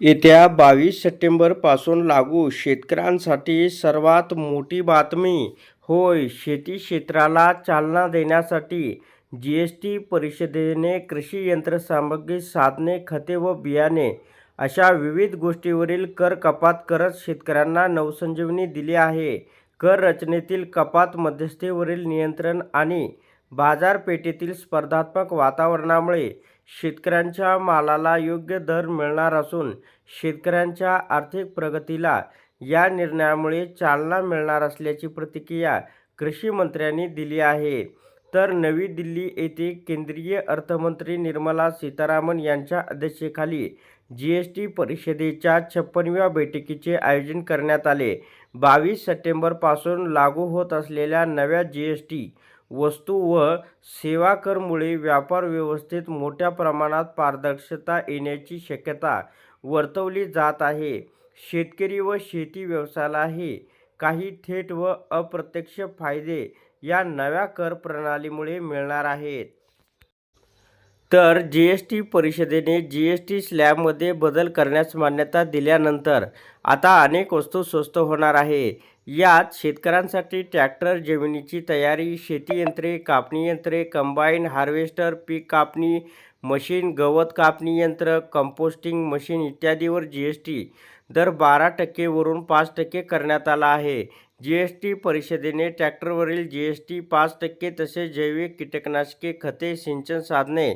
येत्या बावीस सप्टेंबरपासून लागू शेतकऱ्यांसाठी सर्वात मोठी बातमी होय शेती क्षेत्राला चालना देण्यासाठी जी एस टी परिषदेने कृषी यंत्रसामग्री साधने खते व बियाणे अशा विविध गोष्टीवरील कर कपात करत शेतकऱ्यांना नवसंजीवनी दिली आहे. कर रचनेतील कपात मध्यस्थीवरील नियंत्रण आणि बाजारपेठेतील स्पर्धात्मक वातावरणामुळे शेतकऱ्यांच्या मालाला योग्य दर मिळणार असून शेतकऱ्यांच्या आर्थिक प्रगतीला या निर्णयामुळे चालना मिळणार असल्याची प्रतिक्रिया कृषी मंत्र्यांनी दिली आहे. तर नवी दिल्ली येथे केंद्रीय अर्थमंत्री निर्मला सीतारामन यांच्या अध्यक्षतेखाली जी एस टी परिषदेच्या छप्पनव्या बैठकीचे आयोजन करण्यात आले. बावीस सप्टेंबरपासून लागू होत असलेल्या नव्या जी एस टी वस्तू व सेवा करमुळे व्यापार व्यवस्थेत मोठ्या प्रमाणात पारदर्शकता येण्याची शक्यता वर्तवली जात आहे. शेतकरी व शेती व्यवसायालाही काही थेट व अप्रत्यक्ष फायदे या नव्या कर प्रणालीमुळे मिळणार आहेत. तर जी एस टी परिषदेने जी एस टी स्लॅबमध्ये बदल करण्यास मान्यता दिल्यानंतर आता अनेक वस्तू स्वस्त होणार आहे. यात शेतकऱ्यांसाठी ट्रॅक्टर जमिनीची तयारी शेती यंत्रे कापणी यंत्रे कंबाईन हार्वेस्टर पीक कापणी मशीन गवत कापणी यंत्र कंपोस्टिंग मशीन इत्यादीवर जी एस टी दर बारा टक्केवरून पाच टक्के करण्यात आला आहे. जी एस टी परिषदेने ट्रॅक्टरवरील जी एस टी पाच टक्के तसेच जैविक कीटकनाशके खते सिंचन साधने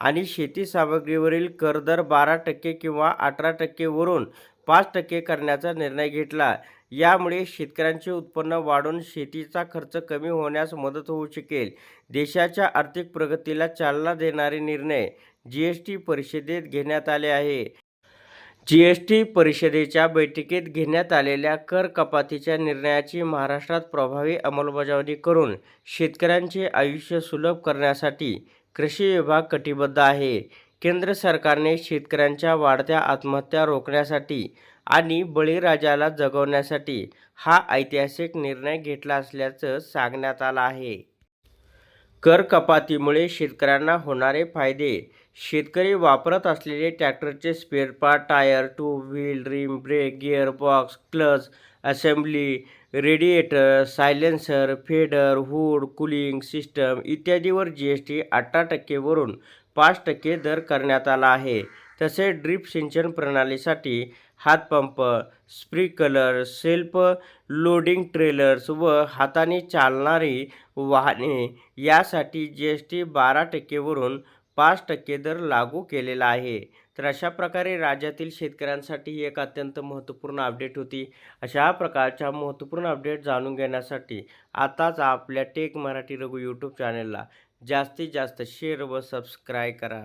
आणि शेती सामग्रीवरील कर दर बारा टक्के किंवा अठरा टक्केवरून पाच टक्के करण्याचा निर्णय घेतला. यामुळे शेतकऱ्यांचे उत्पन्न वाढून शेतीचा खर्च कमी होण्यास मदत होऊ शकेल. देशाच्या आर्थिक प्रगतीला चालना देणारे निर्णय जी एस टी परिषदेत घेण्यात आले आहे. जी एस टी परिषदेच्या बैठकीत घेण्यात आलेल्या कर कपातीच्या निर्णयाची महाराष्ट्रात प्रभावी अंमलबजावणी करून शेतकऱ्यांचे आयुष्य सुलभ करण्यासाठी कृषी विभाग कटिबद्ध आहे. केंद्र सरकारने शेतकऱ्यांच्या वाढत्या आत्महत्या रोखण्यासाठी आणि बळीराजाला जगवण्यासाठी हा ऐतिहासिक निर्णय घेतला असल्याचं सांगण्यात आलं आहे. कर कपातीमुळे शेतकऱ्यांना होणारे फायदे. शेतकरी वापरत असलेले ट्रॅक्टरचे spare part tyre two wheel rim brake gear box clutch assembly radiator silencer fender hood cooling system इत्यादीवर G S T अठरा टक्केवरून पाच टक्के दर करण्यात आला आहे. तसेच ड्रीप सिंचन प्रणालीसाठी हातपंप स्प्रिंकलर सेल्फ लोडिंग ट्रेलर्स व हाताने चालणारी वाहने यासाठी जी एस टी बारा टक्केवरून पाच टक्के दर लागू केलेला आहे. तर अशा प्रकारे राज्यातील शेतकऱ्यांसाठी ही एक अत्यंत महत्त्वपूर्ण अपडेट होती. अशा प्रकारच्या महत्त्वपूर्ण अपडेट जाणून घेण्यासाठी आताच आपल्या टेक मराठी रघु यूट्यूब चॅनलला जास्तीत जास्त शेअर व सबस्क्राईब करा.